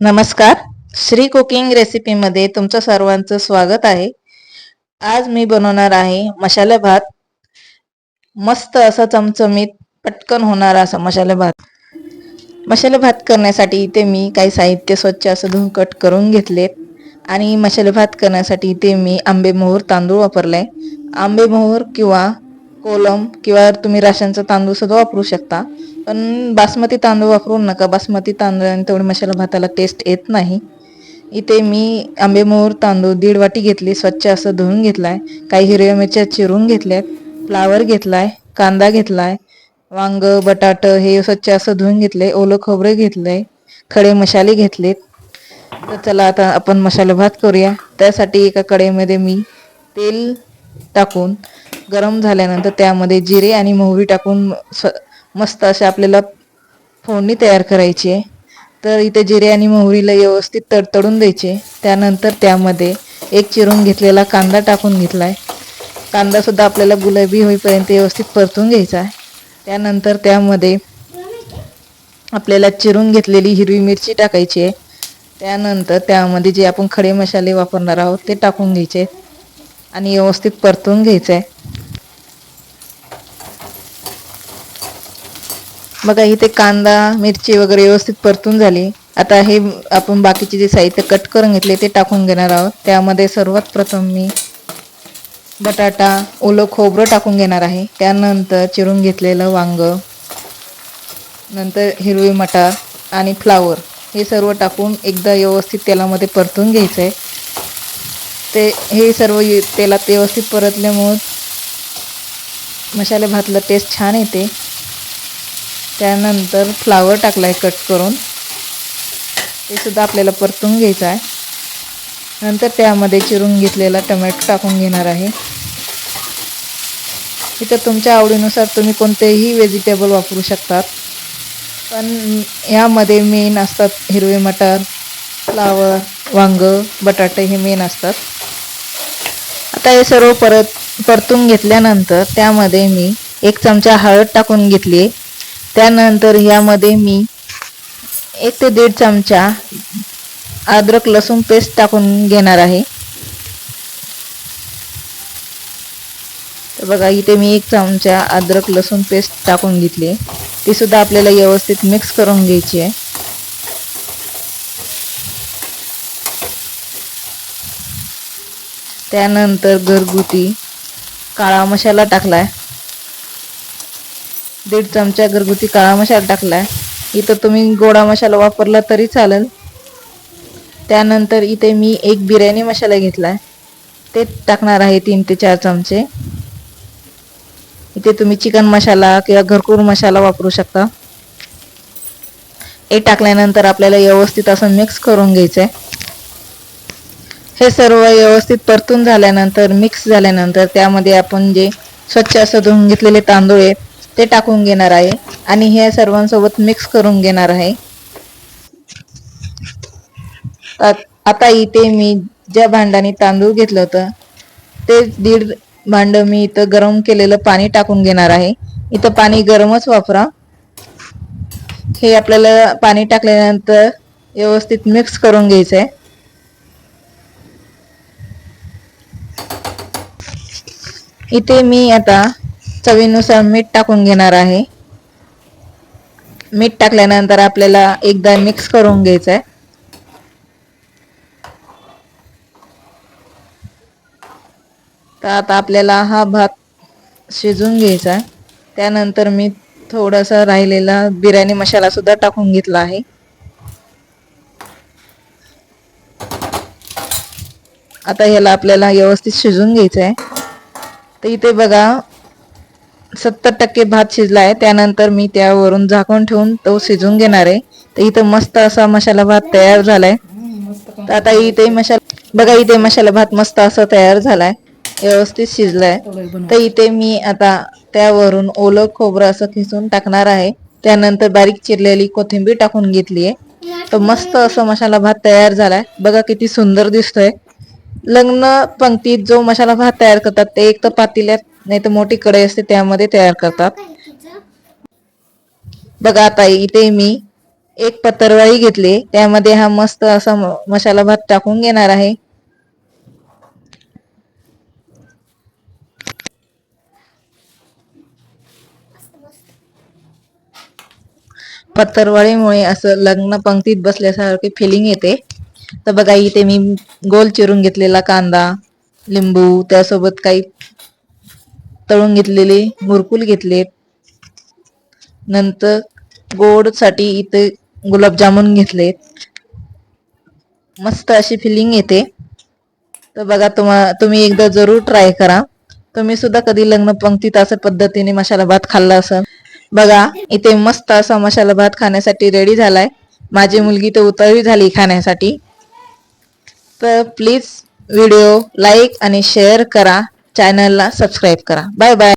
नमस्कार. श्री कुकिंग रेसिपीमध्ये तुमचं सर्वांचं स्वागत आहे. आज मी बनवणार आहे मसाला भात. मस्त असं चमचमीत पटकन होणारा असा मसाला भात. मसाला भात करण्यासाठी इथे मी काही साहित्य स्वच्छ असं धुवून कट करून घेतलेत. आणि मसाला भात करण्यासाठी इथे मी आंबेमोहोर तांदूळ वापरलाय. आंबेमोहोर किंवा कोलम किंवा तुम्ही राशनचा तांदूळ सुद्धा वापरू शकता. पण बासमती तांदूळ वापरू नका. बासमती तांदळाने तेवढी मसाला भाताला टेस्ट येत नाही. इथे मी आंबेमोहर तांदूळ दीड वाटी घेतली. स्वच्छ असं धुवून घेतलाय. काही हिरव्या मिरच्या चिरून घेतल्यात. फ्लावर घेतलाय. कांदा घेतलाय. वांग बटाट हे स्वच्छ असं धुवून घेतले. ओलं खोबरे घेतलंय. खडे मसाले घेतलेत. तर चला आता आपण मसाला भात करूया. त्यासाठी एका कडेमध्ये मी तेल टाकून गरम झाल्यानंतर त्यामध्ये जिरे आणि मोहरी टाकून मस्त असे आपल्याला फोडणी तयार करायची आहे. तर इथे जिरे आणि मोहरीला व्यवस्थित तडतडून द्यायचे. त्यानंतर त्यामध्ये एक चिरून घेतलेला कांदा टाकून घेतला आहे कांदासुद्धा आपल्याला गुलाबी होईपर्यंत व्यवस्थित परतून घ्यायचा आहे. त्यानंतर त्यामध्ये आपल्याला चिरून घेतलेली हिरवी मिरची टाकायची आहे. त्यानंतर त्यामध्ये जे आपण खडे मसाले वापरणार आहोत ते टाकून घ्यायचे. आणि व्यवस्थित परतून घ्यायचं. आहे बघा इथे कांदा मिरची वगैरे व्यवस्थित परतून झाली. आता हे आपण बाकीचे जे साहित्य कट करून घेतले ते टाकून घेणार आहोत. त्यामध्ये सर्वात प्रथम मी बटाटा ओलं खोबरं टाकून घेणार आहे. त्यानंतर चिरून घेतलेलं वांग नंतर हिरवी मटार आणि फ्लावर हे सर्व टाकून एकदा व्यवस्थित तेलामध्ये परतून घ्यायचं आहे ते हे सर्व तेलात व्यवस्थित परतल्यामुळं मसाले भातला टेस्ट छान येते. त्यानंतर फ्लावर टाकला आहे कट करून. ते सुद्धा आपल्याला परतून घ्यायचं आहे. नंतर त्यामध्ये चिरून घेतलेला टमॅटो टाकून घेणार आहे. इथं तुमच्या आवडीनुसार तुम्ही कोणतेही व्हेजिटेबल वापरू शकतात. पण यामध्ये मेन असतात हिरवे मटार फ्लावर वांग बटाटे हे मेन असतात. आता हे सर्व परत परतून घेतल्यानंतर त्यामध्ये मी एक चमचा हळद टाकून घेतली. आहे त्यानंतर ह्यामध्ये मी एक ते दीड चमचा अद्रक लसूण पेस्ट टाकून घेणार आहे. तर बघा इथे मी एक चमचा अद्रक लसूण पेस्ट टाकून घेतली ती सुद्धा आपल्याला व्यवस्थित मिक्स करून घ्यायची आहे. त्यानंतर घरगुती काळा मसाला टाकला आहे दीड चमचा घरगुती काळा मसाला टाकलाय. इथं तुम्ही गोडा मसाला वापरला तरी चालेल. त्यानंतर इथे मी एक बिर्याणी मसाला घेतलाय. ते टाकणार आहे तीन ते चार चमचे. इथे तुम्ही चिकन मसाला किंवा घरकूर मसाला वापरू शकता. हे टाकल्यानंतर आपल्याला व्यवस्थित असं मिक्स करून घ्यायचंय. हे सर्व व्यवस्थित परतून झाल्यानंतर मिक्स झाल्यानंतर त्यामध्ये आपण जे स्वच्छ असं धुवून घेतलेले तांदूळ आहेत ते टाकून घेणार आहे. आणि हे सर्वांसोबत मिक्स करून घेणार आहे. आता इथे मी ज्या भांडाने तांदूळ घेतलं होतं ते दीड भांड मी इथं गरम केलेलं पाणी टाकून घेणार आहे. इथं पाणी गरमच वापरा. हे आपल्याला पाणी टाकल्यानंतर व्यवस्थित मिक्स करून घ्यायचं आहे इथे मी आता चवीनुसार मीठ टाकून घेणार आहे. मीठ टाकल्यानंतर आपल्याला एकदा मिक्स करून घ्यायचं आहे तर आता आपल्याला हा भात शिजून घ्यायचा आहे. त्यानंतर मी थोडासा राहिलेला बिर्याणी मसाला सुद्धा टाकून घेतला आहे. आता ह्याला आपल्याला व्यवस्थित शिजून घ्यायचं आहे तर इथे बघा सत्तर टक्के भात शिजला आहे. त्यानंतर मी त्यावरून झाकून ठेवून तो शिजून घेणार आहे. तर इथं मस्त असा मसाला भात तयार झालाय. तर आता इथे मसाला बघा इथे मसाला भात मस्त असा तयार झालाय. व्यवस्थित शिजलाय. तर इथे मी आता त्यावरून ओलं खोबरं असं खिसून टाकणार आहे. त्यानंतर बारीक चिरलेली कोथिंबीर टाकून घेतली आहे. तर मस्त असं मसाला भात तयार झालाय. बघा किती सुंदर दिसतोय. लग्न पंक्तीत जो मसाला भात तयार करतात ते एक तर पातेल्यात नाही तर मोठी कढई असते त्यामध्ये तयार करतात. बघा आता इथे मी एक पत्रवाळी घेतली. त्यामध्ये हा मस्त असा मसाला भात टाकून घेणार आहे. पत्तरवाळीमुळे असं लग्न पंक्तीत बसल्यासारखे फिलिंग येते. तर बघा इथे मी गोल चिरून घेतलेला कांदा लिंबू त्यासोबत काही तळून घेतलेले मुरकुल घेतलेत नंतर गोडसाठी इथे गुलाबजामुन घेतलेत मस्त अशी फिलिंग येते. तर बघा तुम्हा तुम्ही एकदा जरूर ट्राय करा. तुम्ही सुद्धा कधी लग्न पंक्तीत असं पद्धतीने मसाला भात खाल्ला असेल? बघा इथे मस्त असा मसाला भात खाण्यासाठी रेडी झालाय. माझी मुलगी तर उतरवी झाली खाण्यासाठी. तर प्लीज व्हिडिओ लाईक आणि शेअर करा. चॅनलला सबस्क्राईब करा. Bye bye